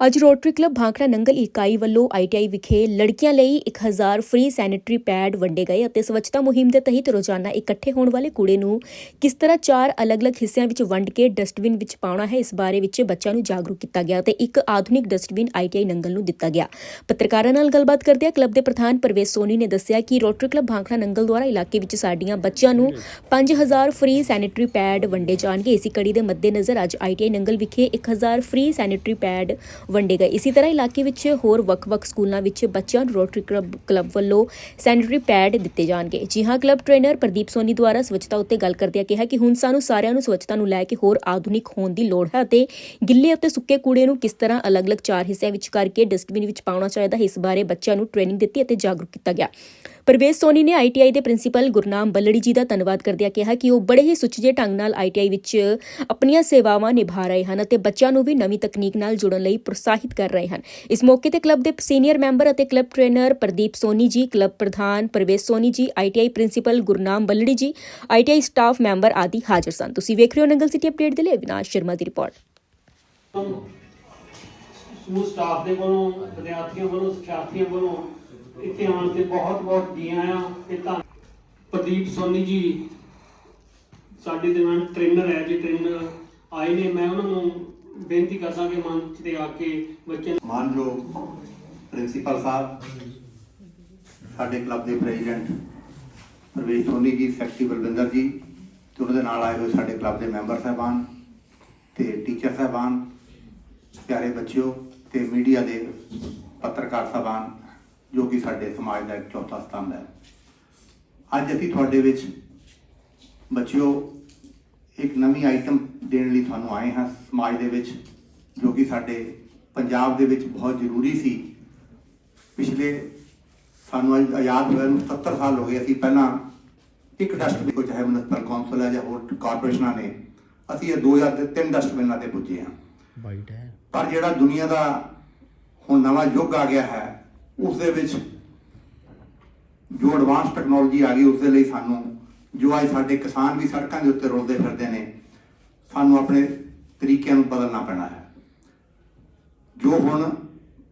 ਅੱਜ rotary club ਭਾਂਖੜਾ Nangal ਇਕਾਈ ਵੱਲੋਂ ਆਈਟੀਆਈ ਵਿਖੇ ਲੜਕੀਆਂ ਲਈ 1000 ਫ੍ਰੀ ਸੈਨੀਟਰੀ ਪੈਡ ਵੰਡੇ ਗਏ ਅਤੇ ਸਵੱਛਤਾ ਮੁਹਿੰਮ ਦੇ ਤਹਿਤ ਰੋਜ਼ਾਨਾ ਇਕੱਠੇ ਹੋਣ ਵਾਲੇ ਕੂੜੇ ਨੂੰ ਕਿਸ ਤਰ੍ਹਾਂ ਚਾਰ ਅਲੱਗ-ਅਲੱਗ ਹਿੱਸਿਆਂ ਵਿੱਚ ਵੰਡ ਕੇ ਡਸਟਬਿਨ ਵਿੱਚ ਪਾਉਣਾ ਹੈ, ਇਸ ਬਾਰੇ ਵਿੱਚ ਬੱਚਿਆਂ ਨੂੰ ਜਾਗਰੂਕ ਕੀਤਾ ਗਿਆ ਤੇ ਇੱਕ ਆਧੁਨਿਕ ਡਸਟਬਿਨ ਆਈਟੀਆਈ ਨੰਗਲ ਨੂੰ ਦਿੱਤਾ ਗਿਆ। ਪੱਤਰਕਾਰਾਂ ਨਾਲ ਗੱਲਬਾਤ ਕਰਦਿਆਂ ਕਲੱਬ ਦੇ ਪ੍ਰਧਾਨ ਪਰਵੇਸ਼ ਸੋਨੀ ਨੇ ਦੱਸਿਆ ਕਿ ਰੋਟਰੀ ਕਲੱਬ ਭਾਂਖੜਾ ਨੰਗਲ ਦੁਆਰਾ ਇਲਾਕੇ ਵਿੱਚ ਸਾਡੀਆਂ ਬੱਚਿਆਂ ਨੂੰ 5000 ਫ੍ਰੀ ਸੈਨੀਟਰੀ ਪੈਡ ਵੰਡੇ ਜਾਣਗੇ। ਇਸੇ ਕੜੀ ਦੇ ਮੱਦੇਨਜ਼ਰ ਅੱਜ ਆਈਟੀਆਈ ਨੰਗਲ ਵਿਖੇ 1000 ਫ੍ਰੀ ਸੈਨੀਟਰੀ ਪੈਡ ਵੰਡੇ ਗਏ। ਇਸੇ ਤਰ੍ਹਾਂ ਇਲਾਕੇ ਵਿੱਚ ਹੋਰ ਵੱਖ-ਵੱਖ ਸਕੂਲਾਂ ਵਿੱਚ ਬੱਚਿਆਂ ਨੂੰ ਰੋਟਰੀ ਕਲੱਬ ਕਲੱਬ ਵੱਲੋਂ ਸੈਨੀਟਰੀ ਪੈਡ ਦਿੱਤੇ ਜਾਣਗੇ। ਜੀ ਹਾਂ, ਕਲੱਬ ਟ੍ਰੇਨਰ ਪ੍ਰਦੀਪ ਸੋਨੀ ਦੁਆਰਾ ਸਵੱਛਤਾ ਉੱਤੇ ਗੱਲ ਕਰਦਿਆਂ ਕਿਹਾ ਕਿ ਹੁਣ ਸਾਨੂੰ ਸਾਰਿਆਂ ਨੂੰ ਸਵੱਛਤਾ ਨੂੰ ਲੈ ਕੇ ਹੋਰ ਆਧੁਨਿਕ ਹੋਣ ਦੀ ਲੋੜ ਹੈ ਅਤੇ ਗਿੱਲੇ ਅਤੇ ਸੁੱਕੇ ਕੂੜੇ ਨੂੰ ਕਿਸ ਤਰ੍ਹਾਂ ਅਲੱਗ-ਅਲੱਗ ਚਾਰ ਹਿੱਸਿਆਂ ਵਿੱਚ ਕਰਕੇ ਡਸਟਬਿਨ ਵਿੱਚ ਪਾਉਣਾ ਚਾਹੀਦਾ ਹੈ ਇਸ ਬਾਰੇ ਬੱਚਿਆਂ ਨੂੰ ਟ੍ਰੇਨਿੰਗ ਦਿੱਤੀ ਅਤੇ ਜਾਗਰੂਕ ਕੀਤਾ ਗਿਆ। ਪ੍ਰਵੇਸ਼ ਸੋਨੀ ਨੇ ਆਈਟੀਆਈ ਦੇ ਪ੍ਰਿੰਸੀਪਲ ਗੁਰਨਾਮ ਬੱਲੜੀ ਜੀ ਦਾ ਧੰਨਵਾਦ ਕਰਦਿਆਂ ਕਿਹਾ ਕਿ ਉਹ ਬੜੇ ਹੀ ਸੁਚਜੇ ਢੰਗ ਨਾਲ ਆਈਟੀਆਈ ਵਿੱਚ ਆਪਣੀਆਂ ਸੇਵਾਵਾਂ ਨਿਭਾ ਰਹੇ ਹਨ ਅਤੇ ਬੱਚਿਆਂ ਨੂੰ ਵੀ ਨਵੀਂ ਤਕਨੀਕ ਨਾਲ ਜੁੜਨ ਲਈ ਪ੍ਰੋਤਸਾਹਿਤ ਕਰ ਰਹੇ ਹਨ। ਇਸ ਮੌਕੇ ਤੇ ਕਲੱਬ ਦੇ ਸੀਨੀਅਰ ਮੈਂਬਰ ਅਤੇ club trainer Pradeep Soni ji, club ਪ੍ਰਧਾਨ ਪ੍ਰਵੇਸ਼ ਸੋਨੀ ਜੀ ਆਈਟੀਆਈ ਪ੍ਰਿੰਸੀਪਲ ਗੁਰਨਾਮ ਬੱਲੜੀ ਜੀ ਆਈਟੀਆਈ ਸਟਾਫ ਮੈਂਬਰ ਆਦਿ ਹਾਜ਼ਰ ਸਨ। ਤੁਸੀਂ ਵੇਖ ਰਹੇ ਹੋ ਨੰਗਲ ਸਿਟੀ ਅਪਡੇਟ ਦੇ ਲਈ ਅਵਿਨਾਸ਼ ਸ਼ਰਮਾ ਦੀ ਰਿਪੋਰਟ। ਸਮੂਹ ਸਟਾਫ ਦੇ ਵੱਲੋਂ, ਵਿਦਿਆਰਥੀਆਂ ਵੱਲੋਂ, ਸਿਖਿਆਰਥੀਆਂ ਵੱਲੋਂ ਇੱਥੇ ਆਉਣ ਤੇ ਬਹੁਤ ਬਹੁਤ ਜੀ ਆਇਆਂ ਤੇ ਧੰਨ। ਪ੍ਰਦੀਪ ਸੋਨੀ ਜੀ, ਸਾਡੇ ਦੇ ਨਾਲ ਟ੍ਰੇਨਰ ਹੈ, ਜੀ ਟ੍ਰੇਨਰ ਆਏ ਨੇ, ਮੈਂ ਉਹਨਾਂ ਨੂੰ ਬੇਨਤੀ ਕਰਦਾ ਕਿ ਮੰਚ ਤੇ ਆ ਕੇ ਬੱਚਿਆਂ ਮਾਨਯੋਗ ਪ੍ਰਿੰਸੀਪਲ ਸਾਹਿਬ, ਸਾਡੇ ਕਲੱਬ ਦੇ ਪ੍ਰੈਜ਼ੀਡੈਂਟ ਪ੍ਰਵੇਸ਼ ਸੋਨੀ ਜੀ, ਸੈਕਟਰੀ ਬਲਵਿੰਦਰ ਜੀ ਤੇ ਉਹਨਾਂ ਦੇ ਨਾਲ ਆਏ ਹੋਏ ਸਾਡੇ ਕਲੱਬ ਦੇ ਮੈਂਬਰ ਸਾਹਿਬਾਨ ਤੇ ਟੀਚਰ ਸਾਹਿਬਾਨ, ਪਿਆਰੇ ਬੱਚਿਓ ਤੇ ਮੀਡੀਆ ਦੇ ਪੱਤਰਕਾਰ ਸਾਹਿਬਾਨ, ਜੋ ਕਿ ਸਾਡੇ ਸਮਾਜ ਦਾ ਇੱਕ ਚੌਥਾ ਸਤੰਭ ਹੈ। ਅੱਜ ਅਸੀਂ ਤੁਹਾਡੇ ਵਿੱਚ ਬੱਚਿਓ, ਇੱਕ ਨਵੀਂ ਆਈਟਮ ਦੇਣ ਲਈ ਤੁਹਾਨੂੰ ਆਏ ਹਾਂ ਸਮਾਜ ਦੇ ਵਿੱਚ ਜੋ ਕਿ ਸਾਡੇ ਪੰਜਾਬ ਦੇ ਵਿੱਚ ਬਹੁਤ ਜ਼ਰੂਰੀ ਸੀ। ਪਿਛਲੇ ਸਾਨੂੰ ਅੱਜ ਆਜ਼ਾਦ ਹੋਏ ਨੂੰ 70 ਸਾਲ ਹੋ ਗਏ ਅਸੀਂ ਪਹਿਲਾਂ ਇੱਕ ਡਸਟਬਿਨ ਕੋ ਚਾਹੇ ਮਿਊਨਿਸਪਲ ਕੌਂਸਲ ਹੈ ਜਾਂ ਹੋਰ ਕਾਰਪੋਰੇਸ਼ਨਾਂ ਨੇ ਅਸੀਂ ਇਹ 2000 ਦੇ ਤਿੰਨ ਡਸਟਬਿਨਾਂ ਤੇ ਪੁੱਜੇ ਹਾਂ। ਵਾਈਟ ਹੈ ਪਰ ਜਿਹੜਾ ਦੁਨੀਆ ਦਾ ਹੁਣ ਨਵਾਂ ਯੁੱਗ ਆ ਗਿਆ ਹੈ ਉਸ ਦੇ ਵਿੱਚ ਜੋ ਐਡਵਾਂਸ ਟੈਕਨੋਲੋਜੀ ਆ ਗਈ ਉਸ ਦੇ ਲਈ ਸਾਨੂੰ ਜੋ ਅੱਜ ਸਾਡੇ ਕਿਸਾਨ ਵੀ ਸੜਕਾਂ ਦੇ ਉੱਤੇ ਰੁਲਦੇ ਫਿਰਦੇ ਨੇ ਸਾਨੂੰ ਆਪਣੇ ਤਰੀਕਿਆਂ ਨੂੰ ਬਦਲਣਾ ਪੈਣਾ ਹੈ। ਜੋ ਹੁਣ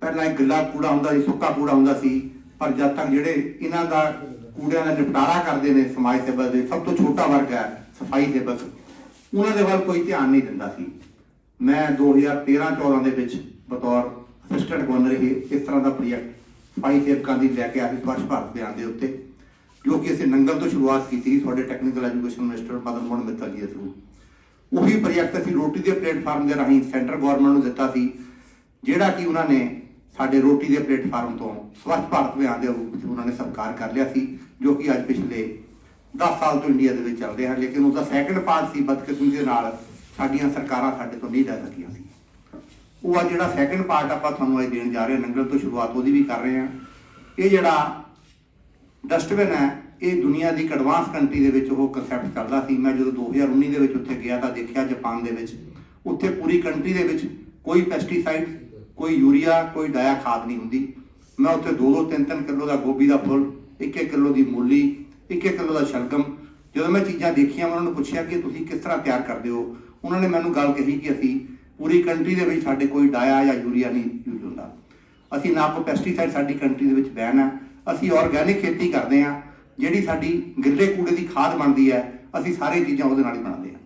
ਪਹਿਲਾਂ ਇੱਕ ਗਿੱਲਾ ਕੂੜਾ ਹੁੰਦਾ ਸੀ, ਸੁੱਕਾ ਕੂੜਾ ਹੁੰਦਾ ਸੀ, ਪਰ ਜਦ ਤੱਕ ਜਿਹੜੇ ਇਹਨਾਂ ਦਾ ਕੂੜਿਆਂ ਦਾ ਨਿਪਟਾਰਾ ਕਰਦੇ ਨੇ ਸਮਾਜ ਸੇਵਾ ਦੇ, ਸਭ ਤੋਂ ਛੋਟਾ ਵਰਗ ਹੈ ਸਫ਼ਾਈ ਸੇਵਕ। ਉਹਨਾਂ ਦੇ ਵੱਲ ਕੋਈ ਧਿਆਨ ਨਹੀਂ ਦਿੰਦਾ ਸੀ। ਮੈਂ 2013-14 ਦੇ ਵਿੱਚ ਬਤੌਰ ਅਸਿਸਟੈਂਟ ਗਵਰਨਰ ਇਹ ਇਸ ਤਰ੍ਹਾਂ ਦਾ ਪ੍ਰੋਜੈਕਟ ਸਫ਼ਾਈ ਸੇਵਕਾਂ ਦੀ ਲੈ ਕੇ ਆਇਆ ਸੀ ਸਵੱਛ ਭਾਰਤ ਅਭਿਆਨ ਦੇ ਉੱਤੇ, ਜੋ ਕਿ ਅਸੀਂ ਨੰਗਲ ਤੋਂ ਸ਼ੁਰੂਆਤ ਕੀਤੀ ਸੀ ਤੁਹਾਡੇ technical education minister Madan Mohan Mittal ji ਦੇ ਥਰੂ ਉਹੀ ਪ੍ਰੋਜੈਕਟ ਅਸੀਂ ਰੋਟੀ ਦੇ ਪਲੇਟਫਾਰਮ ਦੇ ਰਾਹੀਂ ਸੈਂਟਰ ਗਵਰਨਮੈਂਟ ਨੂੰ ਦਿੱਤਾ ਸੀ, ਜਿਹੜਾ ਕਿ ਉਹਨਾਂ ਨੇ ਸਾਡੇ ਰੋਟੀ ਦੇ ਪਲੇਟਫਾਰਮ ਤੋਂ ਸਵੱਛ ਭਾਰਤ ਅਭਿਆਨ ਦੇ ਰੂਪ ਵਿੱਚ ਉਹਨਾਂ ਨੇ ਸਵੀਕਾਰ ਕਰ ਲਿਆ ਸੀ, ਜੋ ਕਿ ਅੱਜ ਪਿਛਲੇ 10 ਸਾਲ ਤੋਂ ਇੰਡੀਆ ਦੇ ਵਿੱਚ ਚੱਲ ਰਿਹਾ ਲੇਕਿਨ ਉਹਦਾ ਸੈਕੰਡ ਪਾਰਟ ਸੀ, ਬਦਕਿਸਮਤੀ ਦੇ ਨਾਲ ਸਾਡੀਆਂ ਸਰਕਾਰਾਂ ਸਾਡੇ ਤੋਂ ਨਹੀਂ ਲੈ ਸਕੀਆਂ ਸੀ। ਉਹ ਆ ਜਿਹੜਾ ਸੈਕੰਡ ਪਾਰਟ ਆਪਾਂ ਤੁਹਾਨੂੰ ਅੱਜ ਦੇਣ ਜਾ ਰਹੇ ਹਾਂ ਨੰਗਲ ਤੋਂ ਸ਼ੁਰੂਆਤ ਉਹਦੀ ਵੀ ਕਰ ਰਹੇ ਹਾਂ। ਇਹ ਜਿਹੜਾ ਡਸਟਬਿਨ ਹੈ ਇਹ ਦੁਨੀਆ ਦੀ ਇੱਕ ਐਡਵਾਂਸ ਕੰਟਰੀ ਦੇ ਵਿੱਚ ਉਹ ਕਨਸੈਪਟ ਚੱਲਦਾ ਸੀ। ਮੈਂ ਜਦੋਂ 2019 ਦੇ ਵਿੱਚ ਉੱਥੇ ਗਿਆ ਤਾਂ ਦੇਖਿਆ ਜਾਪਾਨ ਦੇ ਵਿੱਚ। ਉੱਥੇ ਪੂਰੀ ਕੰਟਰੀ ਦੇ ਵਿੱਚ ਕੋਈ ਪੈਸਟੀਸਾਈਡ ਕੋਈ ਯੂਰੀਆ ਕੋਈ ਡਾਇਆ ਖਾਦ ਨਹੀਂ ਹੁੰਦੀ। ਮੈਂ ਉੱਥੇ 2-2 3-3 ਕਿਲੋ ਦਾ ਗੋਭੀ ਦਾ ਫੁੱਲ 1-1 ਕਿਲੋ ਦੀ ਮੂਲੀ 1-1 ਕਿਲੋ ਦਾ ਸ਼ਲਗਮ। ਜਦੋਂ ਮੈਂ ਚੀਜ਼ਾਂ ਦੇਖੀਆਂ ਉਹਨਾਂ ਨੂੰ ਪੁੱਛਿਆ ਕਿ ਤੁਸੀਂ ਕਿਸ ਤਰ੍ਹਾਂ ਤਿਆਰ ਕਰਦੇ ਹੋ? ਉਹਨਾਂ ਨੇ ਮੈਨੂੰ ਗੱਲ ਕਹੀ ਕਿ ਅਸੀਂ ਪੂਰੀ ਕੰਟਰੀ ਦੇ ਵਿੱਚ ਸਾਡੇ ਕੋਈ ਡਾਇਆ ਜਾਂ ਯੂਰੀਆ ਨਹੀਂ ਯੂਜ਼ ਹੁੰਦਾ। ਅਸੀਂ ਨਾ ਕੋਈ ਪੈਸਟੀਸਾਈਡ ਸਾਡੀ ਕੰਟਰੀ ਦੇ ਵਿੱਚ ਬੈਨ ਹੈ ਅਸੀਂ ਆਰਗੈਨਿਕ ਖੇਤੀ ਕਰਦੇ ਹਾਂ ਜਿਹੜੀ ਸਾਡੀ ਗਿੱਲੇ ਕੂੜੇ ਦੀ ਖਾਦ ਬਣਦੀ ਹੈ, ਅਸੀਂ ਸਾਰੇ ਚੀਜ਼ਾਂ ਉਹਦੇ ਨਾਲ ਹੀ ਬਣਾਉਂਦੇ ਹਾਂ।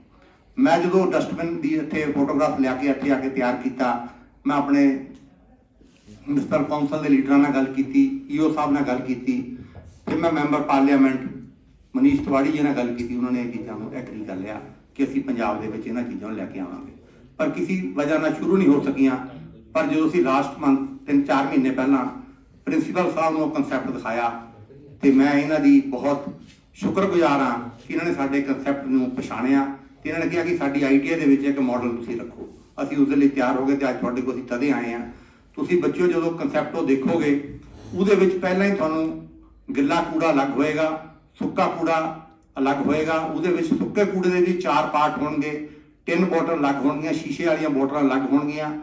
ਮੈਂ ਜਦੋਂ ਡਸਟਬਿਨ ਦੀ ਇੱਥੇ ਫੋਟੋਗ੍ਰਾਫ ਲਿਆ ਕੇ ਇੱਥੇ ਆ ਕੇ ਤਿਆਰ ਕੀਤਾ, ਮੈਂ ਆਪਣੇ ਮਿਨਿਸਟਰ ਕੌਂਸਲ ਦੇ ਲੀਡਰਾਂ ਨਾਲ ਗੱਲ ਕੀਤੀ, ਈਓ ਸਾਹਿਬ ਨਾਲ ਗੱਲ ਕੀਤੀ, ਫਿਰ ਮੈਂ ਮੈਂਬਰ ਪਾਰਲੀਮੈਂਟ ਮਨੀਸ਼ ਤਿਵਾੜੀ ਜੀ ਨਾਲ ਗੱਲ ਕੀਤੀ, ਉਹਨਾਂ ਨੇ ਇਹ ਚੀਜ਼ਾਂ ਨੂੰ ਐਗਰੀ ਕਰ ਲਿਆ ਕਿ ਅਸੀਂ ਪੰਜਾਬ ਦੇ ਵਿੱਚ ਇਹਨਾਂ ਚੀਜ਼ਾਂ ਨੂੰ ਲੈ ਕੇ ਆਵਾਂਗੇ। ਪਰ ਕਿਸੇ ਵਜ੍ਹਾ ਨਾਲ ਸ਼ੁਰੂ ਨਹੀਂ ਹੋ ਸਕੀਆਂ, ਪਰ ਜਦੋਂ ਅਸੀਂ ਲਾਸਟ ਮੰਥ 3-4 ਮਹੀਨੇ ਪਹਿਲਾਂ ਪ੍ਰਿੰਸੀਪਲ ਸਾਹਿਬ ਨੂੰ ਉਹ ਕਨਸੈਪਟ ਦਿਖਾਇਆ ਤੇ ਮੈਂ ਇਹਨਾਂ ਦੀ ਬਹੁਤ ਸ਼ੁਕਰਗੁਜ਼ਾਰ ਹਾਂ ਕਿ ਇਹਨਾਂ ਨੇ ਸਾਡੇ ਕਨਸੈਪਟ ਨੂੰ ਪਛਾਣਿਆ ਤੇ ਇਹਨਾਂ ਨੇ ਕਿਹਾ ਕਿ ਸਾਡੀ ਆਈਟੀਆਈ ਦੇ ਵਿੱਚ ਇੱਕ ਮਾਡਲ ਤੁਸੀਂ ਰੱਖੋ। ਅਸੀਂ ਉਸ ਦੇ ਲਈ ਤਿਆਰ ਹੋ ਗਏ ਤੇ ਅੱਜ ਤੁਹਾਡੇ ਕੋਲ ਅਸੀਂ ਤਦੇ ਆਏ ਹਾਂ। ਤੁਸੀਂ ਬੱਚਿਓ, ਜਦੋਂ ਕਨਸੈਪਟ ਉਹ ਦੇਖੋਗੇ, ਉਹਦੇ ਵਿੱਚ ਪਹਿਲਾਂ ਹੀ ਤੁਹਾਨੂੰ ਗਿੱਲਾ ਕੂੜਾ ਅਲੱਗ ਹੋਏਗਾ, ਸੁੱਕਾ ਕੂੜਾ ਅਲੱਗ ਹੋਏਗਾ, ਉਹਦੇ ਵਿੱਚ ਸੁੱਕੇ ਕੂੜੇ ਦੇ ਵੀ ਚਾਰ ਪਾਰਟ ਹੋਣਗੇ। ਤਿੰਨ ਬੋਟਲ ਅਲੱਗ ਹੋਣਗੀਆਂ, ਸ਼ੀਸ਼ੇ ਵਾਲੀਆਂ ਬੋਟਲਾਂ ਅਲੱਗ ਹੋਣਗੀਆਂ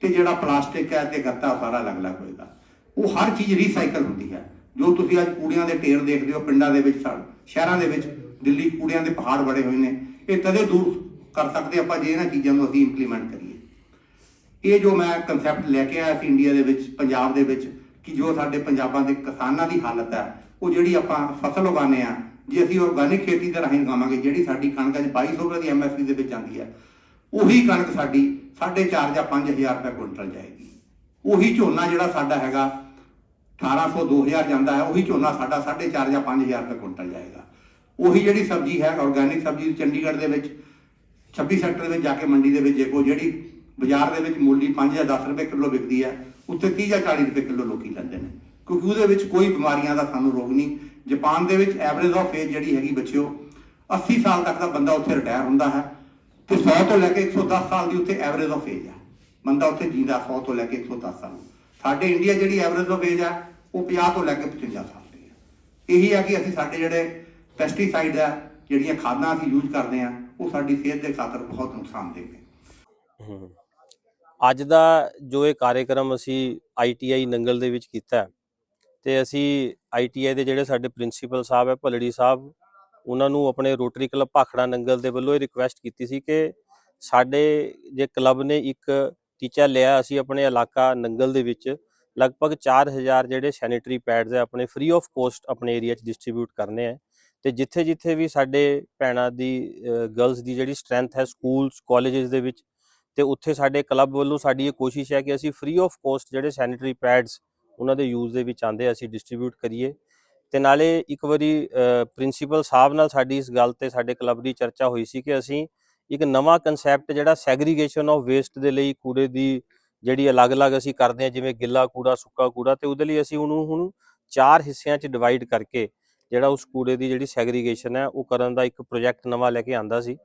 ਤੇ ਜਿਹੜਾ ਪਲਾਸਟਿਕ ਹੈ ਤੇ ਗੱਤਾ ਉਹ ਸਾਰਾ ਅਲੱਗ-ਅਲੱਗ ਹੋਏਗਾ। ਉਹ ਹਰ ਚੀਜ਼ ਰੀਸਾਈਕਲ ਹੁੰਦੀ ਹੈ। ਜੋ ਤੁਸੀਂ ਅੱਜ ਕੂੜਿਆਂ ਦੇ ਢੇਰ ਦੇਖਦੇ ਹੋ, ਪਿੰਡਾਂ ਦੇ ਵਿੱਚ ਸਾ- ਸ਼ਹਿਰਾਂ ਦੇ ਵਿੱਚ, ਦਿੱਲੀ ਕੂੜਿਆਂ ਦੇ ਪਹਾੜ ਬੜੇ ਹੋਏ ਨੇ, ਇਹ ਤਦੇ ਦੂਰ ਕਰ ਸਕਦੇ ਆਪਾਂ ਜੇ ਇਹਨਾਂ ਚੀਜ਼ਾਂ ਨੂੰ ਅਸੀਂ ਇੰਪਲੀਮੈਂਟ ਕਰੀਏ। ਇਹ ਜੋ ਮੈਂ ਕਨਸੈਪਟ ਲੈ ਕੇ ਆਇਆ ਸੀ ਇੰਡੀਆ ਦੇ ਵਿੱਚ, ਪੰਜਾਬ ਦੇ ਵਿੱਚ, ਕਿ ਜੋ ਸਾਡੇ ਪੰਜਾਬਾਂ ਦੇ ਕਿਸਾਨਾਂ ਦੀ ਹਾਲਤ ਹੈ, ਉਹ ਜਿਹੜੀ ਆਪਾਂ ਫਸਲ ਉਗਾਉਂਦੇ ਆ ਜੇ ਅਸੀਂ ਆਰਗੈਨਿਕ ਖੇਤੀ ਦੇ ਰਾਹੀਂ ਉਗਾਵਾਂਗੇ, ਜਿਹੜੀ ਸਾਡੀ ਕਣਕ ਅੱਜ 2200 ਰੁਪਏ ਦੀ ਐਮਐਸਪੀ ਦੇ ਵਿੱਚ ਆਉਂਦੀ ਹੈ, ਉਹੀ ਕਣਕ ਸਾਡੀ 4.5 ਜਾਂ 5000 ਰੁਪਏ ਕੁਇੰਟਲ ਜਾਏਗੀ। ਉਹੀ ਝੋਨਾ ਜਿਹੜਾ ਸਾਡਾ ਹੈਗਾ 1800 2000 ਜਾਂਦਾ ਹੈ, ਉਹੀ ਝੋਨਾ ਸਾਡਾ 4.5 ਜਾਂ 5000 ਰੁਪਏ ਕੁਇੰਟਲ ਜਾਏਗਾ। ਉਹੀ ਜਿਹੜੀ ਸਬਜ਼ੀ ਹੈ ਆਰਗੈਨਿਕ ਸਬਜ਼ੀ ਚੰਡੀਗੜ੍ਹ ਦੇ ਵਿੱਚ 26 ਸੈਕਟਰ ਦੇ ਵਿੱਚ ਜਾ ਕੇ ਮੰਡੀ ਦੇ ਵਿੱਚ ਦੇਖੋ, ਜਿਹੜੀ ਬਾਜ਼ਾਰ ਦੇ ਵਿੱਚ ਮੂਲੀ 5 ਜਾਂ 10 ਰੁਪਏ ਕਿਲੋ ਵਿਕਦੀ ਹੈ, ਉੱਥੇ 30 ਜਾਂ 40 ਰੁਪਏ ਕਿਲੋ ਲੋਕੀ ਲੈਂਦੇ ਨੇ। ਕਿਉਂਕਿ ਉਹਦੇ ਵਿੱਚ ਕੋਈ ਬਿਮਾਰੀਆਂ ਦਾ ਸਾਨੂੰ ਰੋਗ ਨਹੀਂ। ਜਾਪਾਨ ਦੇ ਵਿੱਚ ਐਵਰੇਜ ਆਫ ਏਜ ਜਿਹੜੀ ਹੈਗੀ ਬੱਚਿਓ 80 ਸਾਲ ਤੱਕ ਦਾ ਬੰਦਾ ਉੱਥੇ ਰਿਟਾਇਰ ਹੁੰਦਾ ਹੈ ਤੇ 100 ਤੋਂ ਲੈ ਕੇ 110 ਸਾਲ ਦੀ ਉੱਥੇ ਐਵਰੇਜ ਆਫ ਏਜ ਹੈ। ਬੰਦਾ ਉੱਥੇ ਜੀਂਦਾ 100 ਤੋਂ ਲੈ ਕੇ 110 ਸਾਲ। ਸਾਡੇ ਇੰਡੀਆ ਜਿਹੜੀ ਐਵਰੇਜ ਆਫ ਏਜ ਹੈ ਉਹ 50 ਤੋਂ ਲੈ ਕੇ 55 ਸਾਲ ਦੀ ਹੈ ਇਹੀ ਹੈ ਕਿ ਅਸੀਂ ਸਾਡੇ ਜਿਹੜੇ ਪੈਸਟੀਸਾਈਡ ਹੈ ਜਿਹੜੀਆਂ ਖਾਦਾਂ ਅਸੀਂ ਯੂਜ਼ ਕਰਦੇ ਆ ਉਹ ਸਾਡੀ ਸਿਹਤ ਦੇ ਖਾਤਰ ਬਹੁਤ ਨੁਕਸਾਨਦੇਹ ਨੇ। ਅੱਜ ਦਾ ਜੋ ਇਹ ਕਾਰਜਕ੍ਰਮ ਅਸੀਂ ਆਈਟੀਆਈ ਨੰਗਲ ਦੇ ਵਿੱਚ ਕੀਤਾ ਹੈ, ਤੇ ਅਸੀਂ ਆਈਟੀਆਈ ਦੇ ਜਿਹੜੇ ਸਾਡੇ ਪ੍ਰਿੰਸੀਪਲ ਸਾਹਿਬ ਹੈ ਭਲੜੀ ਸਾਹਿਬ ਉਹਨਾਂ ਨੂੰ ਆਪਣੇ ਰੋਟਰੀ ਕਲੱਬ ਭਾਖੜਾ ਨੰਗਲ ਦੇ ਵੱਲੋਂ ਇਹ ਰਿਕੁਐਸਟ ਕੀਤੀ ਸੀ ਕਿ ਸਾਡੇ ਜੇ ਕਲੱਬ ਨੇ ਇੱਕ ਟੀਚਾ ਲਿਆ ਅਸੀਂ ਆਪਣੇ ਇਲਾਕਾ ਨੰਗਲ ਦੇ ਵਿੱਚ ਲਗਭਗ 4000 ਜਿਹੜੇ ਸੈਨੀਟਰੀ ਪੈਡਸ ਹੈ, ਆਪਣੇ ਫ੍ਰੀ ਆਫ ਕੋਸਟ ਆਪਣੇ ਏਰੀਆ 'ਚ ਡਿਸਟ੍ਰੀਬਿਊਟ ਕਰਨੇ ਹੈ। ਤੇ ਜਿੱਥੇ ਜਿੱਥੇ ਵੀ ਸਾਡੇ ਭੈਣਾਂ ਦੀ ਗਰਲਸ ਦੀ ਜਿਹੜੀ ਸਟਰੈਂਥ ਹੈ ਸਕੂਲਸ ਕਾਲਜਸ ਦੇ ਵਿੱਚ, ਤੇ ਉੱਥੇ ਸਾਡੇ ਕਲੱਬ ਵੱਲੋਂ ਸਾਡੀ ਇਹ ਕੋਸ਼ਿਸ਼ ਹੈ ਕਿ ਅਸੀਂ ਫ੍ਰੀ ਆਫ ਕੋਸਟ ਜਿਹੜੇ ਸੈਨੀਟਰੀ ਪੈਡਸ ਉਹਨਾਂ ਦੇ ਯੂਜ਼ ਦੇ ਵਿੱਚ ਆਂਦੇ ਅਸੀਂ ਡਿਸਟ੍ਰੀਬਿਊਟ ਕਰੀਏ। ਤੇ ਨਾਲੇ ਇੱਕ ਵਾਰੀ ਪ੍ਰਿੰਸੀਪਲ ਸਾਹਿਬ ਨਾਲ ਸਾਡੀ ਇਸ ਗੱਲ ਤੇ ਸਾਡੇ ਕਲੱਬ ਦੀ ਚਰਚਾ ਹੋਈ ਸੀ ਕਿ ਅਸੀਂ ਇੱਕ ਨਵਾਂ ਕਨਸੈਪਟ ਜਿਹੜਾ ਸੈਗਰੀਗੇਸ਼ਨ ਆਫ ਵੇਸਟ ਦੇ ਲਈ ਕੂੜੇ ਦੀ ਜਿਹੜੀ ਅਲੱਗ-ਅਲੱਗ ਅਸੀਂ ਕਰਦੇ ਹਾਂ, ਜਿਵੇਂ ਗਿੱਲਾ ਕੂੜਾ, ਸੁੱਕਾ ਕੂੜਾ, ਤੇ ਉਹਦੇ ਲਈ ਅਸੀਂ ਉਹਨੂੰ ਹੁਣ ਚਾਰ ਹਿੱਸਿਆਂ 'ਚ ਡਿਵਾਈਡ ਕਰਕੇ ਜਿਹੜਾ ਉਸ ਕੂੜੇ ਦੀ ਜਿਹੜੀ ਸੈਗਰੀਗੇਸ਼ਨ ਹੈ, ਉਹ ਕਰਨ ਦਾ ਇੱਕ ਪ੍ਰੋਜੈਕਟ ਨਵਾਂ ਲੈ ਕੇ ਆਂਦਾ ਸੀ।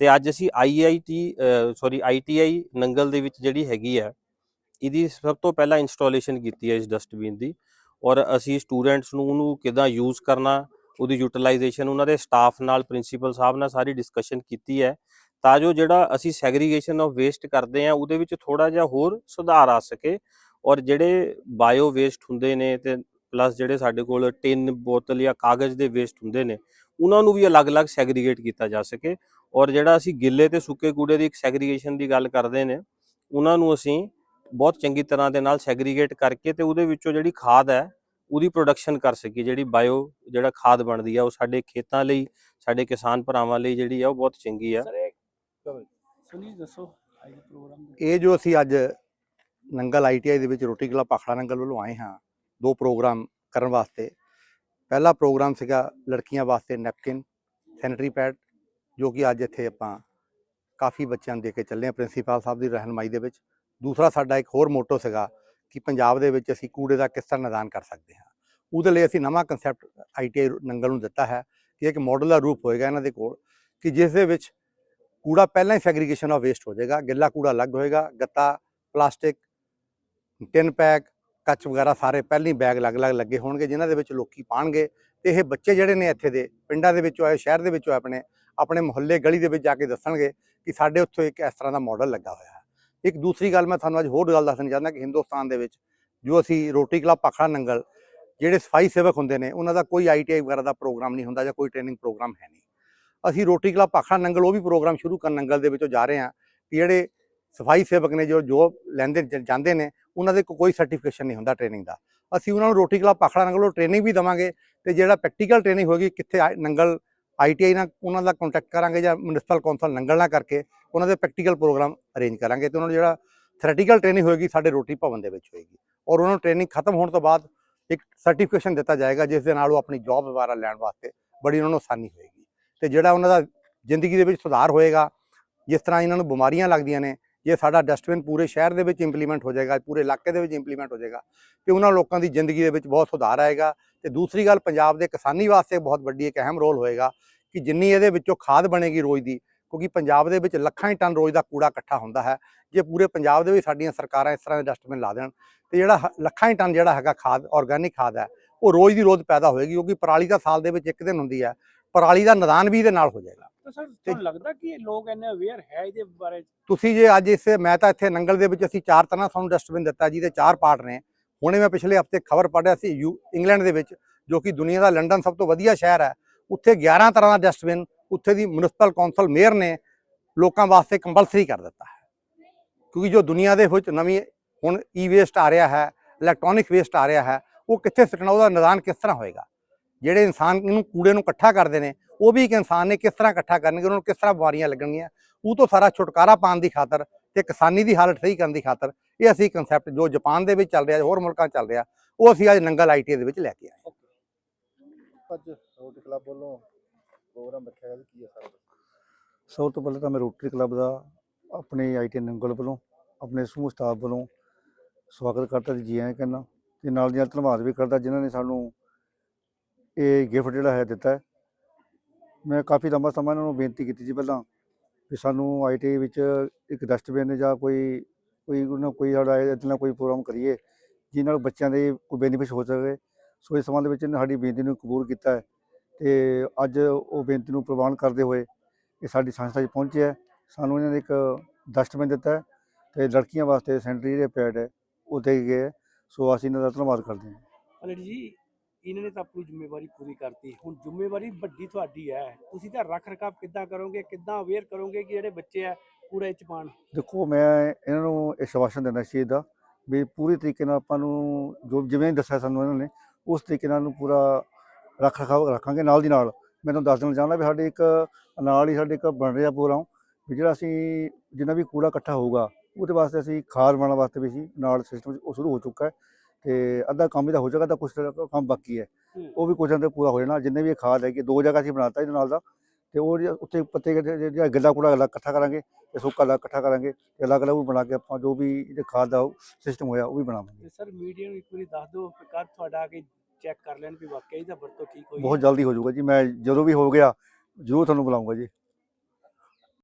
ਤੇ ਅੱਜ ਅਸੀਂ ਆਈਆਈਟੀ ਸੌਰੀ ਆਈਟੀਆਈ ਨੰਗਲ ਦੇ ਵਿੱਚ ਜਿਹੜੀ ਹੈਗੀ ਹੈ, ਇਹਦੀ ਸਭ ਤੋਂ ਪਹਿਲਾਂ ਇੰਸਟਾਲੇਸ਼ਨ ਕੀਤੀ ਹੈ ਇਸ ਡਸਟਬਿਨ ਦੀ ਔਰ ਅਸੀਂ ਸਟੂਡੈਂਟਸ ਨੂੰ ਉਹਨੂੰ ਕਿਦਾਂ ਯੂਜ਼ ਕਰਨਾ, ਉਹਦੀ ਯੂਟਿਲਾਈਜੇਸ਼ਨ ਉਹਨਾਂ ਦੇ ਸਟਾਫ ਨਾਲ ਪ੍ਰਿੰਸੀਪਲ ਸਾਹਿਬ ਨਾਲ ਸਾਰੀ ਡਿਸਕਸ਼ਨ ਕੀਤੀ ਹੈ। ਤਾਂ ਜੋ ਜਿਹੜਾ ਅਸੀਂ ਸੈਗਰੀਗੇਸ਼ਨ ਆਫ ਵੇਸਟ ਕਰਦੇ ਆ ਉਹਦੇ ਵਿੱਚ ਥੋੜਾ ਜਿਹਾ ਹੋਰ ਸੁਧਾਰ ਆ ਸਕੇ ਔਰ ਜਿਹੜੇ ਬਾਇਓ ਵੇਸਟ ਹੁੰਦੇ ਨੇ ਤੇ ਪਲੱਸ ਜਿਹੜੇ ਸਾਡੇ ਕੋਲ ਟਿਨ ਬੋਤਲ ਜਾਂ ਕਾਗਜ਼ ਦੇ ਵੇਸਟ ਹੁੰਦੇ ਨੇ, ਉਹਨਾਂ ਨੂੰ ਵੀ ਅਲੱਗ-ਅਲੱਗ ਸੈਗਰੀਗੇਟ ਕੀਤਾ ਜਾ ਸਕੇ ਔਰ ਜਿਹੜਾ ਅਸੀਂ ਗਿੱਲੇ ਤੇ ਸੁੱਕੇ ਕੂੜੇ ਦੀ ਸੈਗਰੀਗੇਸ਼ਨ ਦੀ ਗੱਲ ਕਰਦੇ ਨੇ, ਉਹਨਾਂ ਨੂੰ ਅਸੀਂ ਬਹੁਤ ਚੰਗੀ ਤਰ੍ਹਾਂ ਦੇ ਨਾਲ ਸੈਗਰੀਗੇਟ ਕਰਕੇ ਤੇ ਉਹਦੇ ਵਿੱਚੋਂ ਜਿਹੜੀ ਖਾਦ ਹੈ, ਉਹਦੀ ਪ੍ਰੋਡਕਸ਼ਨ ਕਰ ਸਕੀਏ, ਜਿਹੜੀ ਬਾਇਓ ਜਿਹੜਾ ਖਾਦ ਬਣਦੀ ਆ, ਉਹ ਸਾਡੇ ਖੇਤਾਂ ਲਈ, ਸਾਡੇ ਕਿਸਾਨ ਭਰਾਵਾਂ ਲਈ ਜਿਹੜੀ ਆ, ਉਹ ਬਹੁਤ ਚੰਗੀ ਆ। ਸੁਨੀਲ ਦੱਸੋ ਅੱਜ ਦੇ ਪ੍ਰੋਗਰਾਮ ਦੇ ਇਹ ਜੋ ਅਸੀਂ ਅੱਜ ਨੰਗਲ ਆਈਟੀਆਈ ਦੇ ਵਿੱਚ ਰੋਟੀ ਕਲਾ ਪਾਖੜਾ ਨੰਗਲ ਵੱਲੋਂ ਆਏ ਹਾਂ ਦੋ ਪ੍ਰੋਗਰਾਮ ਕਰਨ ਵਾਸਤੇ। ਪਹਿਲਾ ਪ੍ਰੋਗਰਾਮ ਸੀਗਾ ਲੜਕੀਆਂ ਵਾਸਤੇ ਨੈਪਕਿਨ ਸੈਨੀਟਰੀ ਪੈਡ ਜੋ ਕਿ ਅੱਜ ਇੱਥੇ ਆਪਾਂ ਕਾਫੀ ਬੱਚਿਆਂ ਨੂੰ ਦੇ ਕੇ ਚੱਲੇ ਹਾਂ ਪ੍ਰਿੰਸੀਪਲ ਸਾਹਿਬ ਦੀ ਰਹਿਨਮਾਈ ਦੇ ਵਿੱਚ। ਦੂਸਰਾ ਸਾਡਾ ਇੱਕ ਹੋਰ ਮੋਟੋ ਸੀਗਾ ਕਿ ਪੰਜਾਬ ਦੇ ਵਿੱਚ ਅਸੀਂ ਕੂੜੇ ਦਾ ਕਿਸ ਤਰ੍ਹਾਂ ਨਿਦਾਨ ਕਰ ਸਕਦੇ ਹਾਂ। ਉਹਦੇ ਲਈ ਅਸੀਂ ਨਵਾਂ ਕਨਸੈਪਟ ਆਈਟੀਆਈ ਨੰਗਲ ਨੂੰ ਦਿੱਤਾ ਹੈ ਕਿ ਇੱਕ ਮਾਡਲ ਦਾ ਰੂਪ ਹੋਏਗਾ ਇਹਨਾਂ ਦੇ ਕੋਲ ਕਿ ਜਿਸ ਦੇ ਵਿੱਚ ਕੂੜਾ ਪਹਿਲਾਂ ਹੀ ਸੈਗਰੀਗੇਸ਼ਨ ਆਫ ਵੇਸਟ ਹੋ ਜਾਏਗਾ। ਗਿੱਲਾ ਕੂੜਾ ਅਲੱਗ ਹੋਏਗਾ, ਗੱਤਾ, ਪਲਾਸਟਿਕ ਟਿਨ ਪੈਕ ਕੱਚ ਵਗੈਰਾ ਸਾਰੇ ਪਹਿਲਾਂ ਹੀ ਬੈਗ ਅਲੱਗ-ਅਲੱਗ ਲੱਗੇ ਹੋਣਗੇ, ਜਿਨ੍ਹਾਂ ਦੇ ਵਿੱਚ ਲੋਕੀ ਪਾਣਗੇ। ਤੇ ਇਹ ਬੱਚੇ ਜਿਹੜੇ ਨੇ ਇੱਥੇ ਦੇ, ਪਿੰਡਾਂ ਦੇ ਵਿੱਚੋਂ ਆਏ, ਸ਼ਹਿਰ ਦੇ ਵਿੱਚੋਂ ਆਏ ਆਪਣੇ ਆਪਣੇ ਮੁਹੱਲੇ ਗਲੀ ਦੇ ਵਿੱਚ ਜਾ ਕੇ ਦੱਸਣਗੇ ਕਿ ਸਾਡੇ ਉੱਥੇ ਇੱਕ ਇਸ ਤਰ੍ਹਾਂ ਦਾ ਮਾਡਲ ਲੱਗਾ ਹੋਇਆ ਹੈ। ਇੱਕ ਦੂਸਰੀ ਗੱਲ ਮੈਂ ਤੁਹਾਨੂੰ ਅੱਜ ਹੋਰ ਗੱਲ ਦੱਸਣੀ ਚਾਹੁੰਦਾ ਕਿ ਹਿੰਦੁਸਤਾਨ ਦੇ ਵਿੱਚ ਜੋ ਅਸੀਂ ਰੋਟੀ ਕਲੱਬ ਪਾਖੜਾ ਨੰਗਲ, ਜਿਹੜੇ ਸਫ਼ਾਈ ਸੇਵਕ ਹੁੰਦੇ ਨੇ, ਉਹਨਾਂ ਦਾ ਕੋਈ ਆਈਟੀਆਈ ਵਗੈਰਾ ਦਾ ਪ੍ਰੋਗਰਾਮ ਨਹੀਂ ਹੁੰਦਾ ਜਾਂ ਕੋਈ ਟ੍ਰੇਨਿੰਗ ਪ੍ਰੋਗਰਾਮ ਹੈ ਨਹੀਂ। ਅਸੀਂ ਰੋਟੀ ਕਲੱਬ ਪਾਖੜਾ ਨੰਗਲ, ਉਹ ਵੀ ਪ੍ਰੋਗਰਾਮ ਸ਼ੁਰੂ ਕਰਨ ਨੰਗਲ ਦੇ ਵਿੱਚੋਂ ਜਾ ਰਹੇ ਹਾਂ ਕਿ ਜਿਹੜੇ ਸਫ਼ਾਈ ਸੇਵਕ ਨੇ ਜੋ ਜੋ ਲੈਂਦੇ ਜਾਂਦੇ ਨੇ, ਉਹਨਾਂ ਦੇ ਕੋਈ ਸਰਟੀਫਿਕੇਸ਼ਨ ਨਹੀਂ ਹੁੰਦਾ ਟ੍ਰੇਨਿੰਗ ਦਾ। ਅਸੀਂ ਉਹਨਾਂ ਨੂੰ ਰੋਟੀ ਕਲੱਬ ਪਾਖੜਾ ਨੰਗਲ ਉਹ ਟ੍ਰੇਨਿੰਗ ਵੀ ਦਵਾਂਗੇ ਤੇ ਜਿਹੜਾ ਪ੍ਰੈਕਟੀਕਲ ਟ੍ਰੇਨਿੰਗ ਹੋਏਗੀ, ਕਿੱਥੇ ਆਈ- ਨੰਗਲ ਆਈਟੀਆਈ ਨਾਲ ਉਹਨਾਂ ਦਾ ਕੰਟੈਕਟ ਕਰਾਂਗੇ ਜਾਂ ਮਿਊਨਿਸਪਲ ਕੌਂਸਲ ਨੰਗਲ ਨਾਲ ਕਰਕੇ ਉਹਨਾਂ ਦੇ ਪ੍ਰੈਕਟੀਕਲ ਪ੍ਰੋਗਰਾਮ ਅਰੇਂਜ ਕਰਾਂਗੇ ਤੇ ਉਹਨਾਂ ਨੂੰ ਜਿਹੜਾ ਥਰੈਟੀਕਲ ਟ੍ਰੇਨਿੰਗ ਹੋਏਗੀ, ਸਾਡੇ ਰੋਟੀ ਭਵਨ ਦੇ ਵਿੱਚ ਹੋਏਗੀ। ਔਰ ਉਹਨਾਂ ਨੂੰ ਟ੍ਰੇਨਿੰਗ ਖਤਮ ਹੋਣ ਤੋਂ ਬਾਅਦ ਇੱਕ ਸਰਟੀਫਿਕੇਸ਼ਨ ਦਿੱਤਾ ਜਾਏਗਾ, ਜਿਸ ਦੇ ਨਾਲ ਉਹ ਆਪਣੀ ਜੌਬ ਦੁਬਾਰਾ ਲੈਣ ਵਾਸਤੇ ਬੜੀ ਉਹਨਾਂ ਨੂੰ ਆਸਾਨੀ ਹੋਏਗੀ। ਤੇ ਜਿਹੜਾ ਉਹਨਾਂ ਦਾ ਜ਼ਿੰਦਗੀ ਦੇ ਵਿੱਚ ਸੁਧਾਰ ਹੋਏਗਾ, ਜਿਸ ਤਰ੍ਹਾਂ ਇਹਨਾਂ ਨੂੰ ਬਿਮਾਰੀਆਂ ਲੱਗਦੀਆਂ ਨੇ, ਜੇ ਸਾਡਾ ਡਸਟਬਿਨ ਪੂਰੇ ਸ਼ਹਿਰ ਦੇ ਵਿੱਚ ਇੰਪਲੀਮੈਂਟ ਹੋ ਜਾਏਗਾ, ਪੂਰੇ ਇਲਾਕੇ ਦੇ ਵਿੱਚ ਇੰਪਲੀਮੈਂਟ ਹੋ ਜਾਏਗਾ, ਤੇ ਉਹਨਾਂ ਲੋਕਾਂ ਦੀ ਜ਼ਿੰਦਗੀ ਦੇ ਵਿੱਚ ਬਹੁਤ ਸੁਧਾਰ ਆਏਗਾ। ਤੇ ਦੂਸਰੀ ਗੱਲ, ਪੰਜਾਬ ਦੇ ਕਿਸਾਨੀ ਵਾਸਤੇ ਬਹੁਤ ਵੱਡੀ ਇੱਕ ਅਹਿਮ ਰੋਲ ਹੋਏਗਾ ਕਿ ਜਿੰਨੀ ਇਹਦੇ ਵਿੱਚੋਂ ਖਾਦ ਬਣੇਗੀ ਰੋਜ਼ ਦੀ, ਕਿਉਂਕਿ ਪੰਜਾਬ ਦੇ ਵਿੱਚ ਲੱਖਾਂ ਹੀ ਟਨ ਰੋਜ਼ ਦਾ ਕੂੜਾ ਇਕੱਠਾ ਹੁੰਦਾ ਹੈ, ਜੇ ਪੂਰੇ ਪੰਜਾਬ ਦੇ ਵਿੱਚ ਸਾਡੀਆਂ ਸਰਕਾਰਾਂ ਇਸ ਤਰ੍ਹਾਂ ਦੇ ਡਸਟਬਿਨ ਲਾ ਦੇਣ, ਤੇ ਜਿਹੜਾ ਹ- ਲੱਖਾਂ ਹੀ ਟਨ ਜਿਹੜਾ ਹੈਗਾ ਖਾਦ ਆਰਗੈਨਿਕ ਖਾਦ ਹੈ, ਉਹ ਰੋਜ਼ ਦੀ ਰੋਜ਼ ਪੈਦਾ ਹੋਏਗੀ, ਕਿਉਂਕਿ ਪਰਾਲੀ ਤਾਂ ਸਾਲ ਦੇ ਵਿੱਚ ਇੱਕ ਦਿਨ ਹੁੰਦੀ ਹੈ ਪਰਾਲੀ ਦਾ ਨਿਦਾਨ ਵੀ ਇਹਦੇ ਨਾਲ ਹੋ ਜਾਏਗਾ। ਤਾਂ ਸਰ ਤੁਹਾਨੂੰ ਲੱਗਦਾ ਕਿ ਲੋਕ ਇੰਨੇ ਅਵੇਅਰ ਹੈ ਇਹਦੇ ਬਾਰੇ? ਤੁਸੀਂ ਜੇ ਅੱਜ ਇਸ ਮੈਂ ਤਾਂ ਇੱਥੇ ਨੰਗਲ ਦੇ ਵਿੱਚ ਅਸੀਂ ਚਾਰ ਤਰ੍ਹਾਂ ਤੁਹਾਨੂੰ ਡਸਟਬਿਨ ਦਿੱਤਾ ਜਿਹਦੇ ਚਾਰ ਪਾਰਟ ਨੇ। ਹੁਣੇ ਮੈਂ ਪਿਛਲੇ ਹਫ਼ਤੇ ਖਬਰ ਪੜ੍ਹਿਆ ਸੀ ਯੂ ਇੰਗਲੈਂਡ ਦੇ ਵਿੱਚ ਜੋ ਕਿ ਦੁਨੀਆ ਦਾ ਲੰਡਨ ਸਭ ਤੋਂ ਵਧੀਆ ਸ਼ਹਿਰ ਹੈ। ਉੱਥੇ 11 ਤਰ੍ਹਾਂ ਦਾ ਡਸਟਬਿਨ ਉੱਥੇ ਦੀ ਮਿਊਨਿਸਪਲ ਕੌਂਸਲ ਮੇਅਰ ਨੇ ਲੋਕਾਂ ਵਾਸਤੇ ਕੰਪਲਸਰੀ ਕਰ ਦਿੱਤਾ ਹੈ। ਕਿਉਂਕਿ ਜੋ ਦੁਨੀਆ ਦੇ ਵਿੱਚ ਨਵੀਂ ਹੁਣ ਈ ਵੇਸਟ ਆ ਰਿਹਾ ਹੈ ਇਲੈਕਟ੍ਰੋਨਿਕ ਵੇਸਟ ਆ ਰਿਹਾ ਹੈ ਉਹ ਕਿੱਥੇ ਸਿੱਟਣਾ ਉਹਦਾ ਨਿਦਾਨ ਕਿਸ ਤਰ੍ਹਾਂ ਹੋਏਗਾ? ਜਿਹੜੇ ਇਨਸਾਨ ਇਹਨੂੰ ਕੂੜੇ ਨੂੰ ਇਕੱਠਾ ਕਰਦੇ ਨੇ ਉਹ ਵੀ ਇੱਕ ਇਨਸਾਨ ਨੇ ਕਿਸ ਤਰ੍ਹਾਂ ਇਕੱਠਾ ਕਰਨਗੇ ਉਹਨਾਂ ਨੂੰ ਕਿਸ ਤਰ੍ਹਾਂ ਬਿਮਾਰੀਆਂ ਲੱਗਣਗੀਆਂ ਉਹ ਤੋਂ ਸਾਰਾ ਛੁਟਕਾਰਾ ਪਾਉਣ ਦੀ ਖਾਤਰ ਤੇ ਕਿਸਾਨੀ ਦੀ ਹਾਲਤ ਸਹੀ ਕਰਨ ਦੀ ਖਾਤਰ ਇਹ ਅਸੀਂ ਕਨਸੈਪਟ ਜੋ ਜਾਪਾਨ ਦੇ ਵਿੱਚ ਚੱਲ ਰਿਹਾ ਹੋਰ ਮੁਲਕਾਂ 'ਚ ਚੱਲ ਰਿਹਾ ਉਹ ਅਸੀਂ ਅੱਜ ਨੰਗਲ ਆਈਟੀ ਦੇ ਵਿੱਚ ਲੈ ਕੇ ਆਏ ਅੱਜ ਰੋਟੀ ਕਲੱਬ ਵੱਲੋਂ ਪ੍ਰੋਗਰਾਮ ਰੱਖਿਆ ਗਿਆ ਜੀ ਕੀ ਹੈ ਸਾਰਾ ਸਭ ਤੋਂ ਪਹਿਲਾਂ ਤਾਂ ਮੈਂ ਰੋਟਰੀ ਕਲੱਬ ਦਾ ਆਪਣੇ ਆਈਟੀ ਨੰਗਲ ਵੱਲੋਂ ਆਪਣੇ ਸਮੂਹ ਸਟਾਫ ਵੱਲੋਂ ਸਵਾਗਤ ਕਰਦਾ ਜੀ ਆਇਆਂ ਕਹਿੰਦਾ ਤੇ ਨਾਲ ਦੀ ਨਾਲ ਧੰਨਵਾਦ ਵੀ ਕਰਦਾ ਜਿਨ੍ਹਾਂ ਨੇ ਸਾਨੂੰ ਇਹ ਗਿਫਟ ਜਿਹੜਾ ਹੈ ਦਿੱਤਾ ਹੈ। ਮੈਂ ਕਾਫੀ ਲੰਬਾ ਸਮਾਂ ਇਹਨਾਂ ਨੂੰ ਬੇਨਤੀ ਕੀਤੀ ਸੀ ਪਹਿਲਾਂ ਕਿ ਸਾਨੂੰ ਆਈਟੀ ਵਿੱਚ ਇੱਕ ਡਸਟਬਿਨ ਜਾਂ ਕੋਈ ਕੋਈ ਉਹਨਾਂ ਕੋਈ ਸਾਡਾ ਇਹਦੇ ਨਾਲ ਕੋਈ ਪ੍ਰੋਗਰਾਮ ਕਰੀਏ ਜਿਹਦੇ ਨਾਲ ਬੱਚਿਆਂ ਦੇ ਕੋਈ ਬੈਨੀਫਿਟ ਹੋ ਸਕੇ ਸੋ ਇਸ ਸੰਬੰਧ ਵਿੱਚ ਇਹਨਾਂ ਸਾਡੀ ਬੇਨਤੀ ਨੂੰ ਕਬੂਲ ਕੀਤਾ ਹੈ ਤੇ ਅੱਜ ਉਹ ਬੇਨਤੀ ਨੂੰ ਪ੍ਰਵਾਨ ਕਰਦੇ ਹੋਏ ਇਹ ਸਾਡੀ ਸੰਸਥਾ 'ਚ ਪਹੁੰਚਿਆ ਹੈ ਸਾਨੂੰ ਇਹਨਾਂ ਨੇ ਇੱਕ ਡਸਟਬਿਨ ਦਿੱਤਾ ਹੈ ਤੇ ਲੜਕੀਆਂ ਵਾਸਤੇ ਸੈਨਟਰੀ ਜਿਹੜੇ ਪੈਡ ਹੈ ਉਹ ਦੇ ਗਏ ਹੈ। ਸੋ ਅਸੀਂ ਇਹਨਾਂ ਦਾ ਧੰਨਵਾਦ ਕਰਦੇ ਹਾਂ ਅਲੜ ਜੀ ਇਹਨਾਂ ਨੇ ਤਾਂ ਆਪਣੀ ਜ਼ਿੰਮੇਵਾਰੀ ਪੂਰੀ ਕਰਤੀ। ਹੁਣ ਜ਼ਿੰਮੇਵਾਰੀ ਵੱਡੀ ਤੁਹਾਡੀ ਹੈ। ਤੁਸੀਂ ਤਾਂ ਰੱਖ ਰਖਾਵ ਕਿੱਦਾਂ ਕਰੋਗੇ, ਕਿੱਦਾਂ ਅਵੇਅਰ ਕਰੋਗੇ ਕਿ ਜਿਹੜੇ ਬੱਚੇ ਆ, ਕੂੜੇ ਚ ਪਾਣ ਦੇਖੋ, ਮੈਂ ਇਹਨਾਂ ਨੂੰ ਇਹ ਸ਼ਵਾਸ਼ਨ ਦਿੰਦਾ ਸੀ ਚੀਜ਼ ਦਾ ਵੀ ਪੂਰੀ ਤਰੀਕੇ ਨਾਲ ਆਪਾਂ ਨੂੰ ਜੋ ਜਿਵੇਂ ਦੱਸਿਆ ਸਾਨੂੰ ਇਹਨਾਂ ਨੇ, ਉਸ ਤਰੀਕੇ ਨਾਲ ਨੂੰ ਪੂਰਾ ਰੱਖ ਰਖਾਵ ਰੱਖਾਂਗੇ ਨਾਲ ਦੀ ਨਾਲ। ਮੈਂ ਤੁਹਾਨੂੰ ਦੱਸ ਦੇਣਾ ਚਾਹੁੰਦਾ ਵੀ ਸਾਡੇ ਇੱਕ ਨਾਲ ਹੀ ਸਾਡੇ ਇੱਕ ਬਣ ਰਿਹਾ ਪ੍ਰੋਗਰਾਮ ਵੀ ਜਿਹੜਾ ਅਸੀਂ ਜਿੰਨਾ ਵੀ ਕੂੜਾ ਇਕੱਠਾ ਹੋਊਗਾ, ਉਹਦੇ ਵਾਸਤੇ ਅਸੀਂ ਖਾਦ ਬਣਾਉਣ ਵਾਸਤੇ ਵੀ ਅਸੀਂ ਨਾਲ ਸਿਸਟਮ ਉਹ ਸ਼ੁਰੂ ਹੋ ਚੁੱਕਾ ਹੈ। ਤੇ ਅੱਧਾ ਕੰਮ ਇਹਦਾ ਹੋ ਜਾਏਗਾ ਤਾਂ ਕੁਝ ਕੰਮ ਬਾਕੀ ਹੈ। ਉਹ ਵੀ ਕੁਝ ਤੇ ਪੂਰਾ ਹੋ ਜਾਣਾ ਜਿੰਨੇ ਵੀ ਇਹ ਖਾਦ ਹੈਗੀ ਦੋ ਜਗ੍ਹਾ ਅਸੀਂ ਬਣਾਤਾ ਇਹਦੇ ਨਾਲ ਦਾ। ਤੇ ਉਹ ਉੱਤੇ ਪੱਤੇ ਜਿਹੜੇ- ਗਿੱਲਾ ਕੂੜਾ ਅਲੱਗ ਇਕੱਠਾ ਕਰਾਂਗੇ ਤੇ ਸੁੱਕਾ ਅਲੱਗ ਇਕੱਠਾ ਕਰਾਂਗੇ ਤੇ ਅਲੱਗ ਅਲੱਗ ਉਹ ਬਣਾ ਕੇ ਆਪਾਂ ਜੋ ਵੀ ਇਹਦੇ ਖਾਦ ਦਾ ਸਿਸਟਮ ਹੋਇਆ ਉਹ ਵੀ ਬਣਾਵਾਂਗੇ। ਸਰ ਮੀਡੀਆ ਨੂੰ ਇੱਕ ਵਾਰੀ ਦੱਸ ਦਿਓ ਕਿ ਕਦ ਤੁਹਾਡਾ ਆ ਕੇ ਚੈੱਕ ਕਰ ਲੈਣ ਵੀ ਵਾਕਿਆ ਇਹਦਾ ਵਰਤੋਂ ਠੀਕ ਹੋਈ ਬਹੁਤ ਜਲਦੀ ਹੋ ਜਾਊਗਾ ਜੀ ਮੈਂ ਜਦੋਂ ਵੀ ਹੋ ਗਿਆ ਜ਼ਰੂਰ ਤੁਹਾਨੂੰ ਬੁਲਾਉਂਗਾ ਜੀ।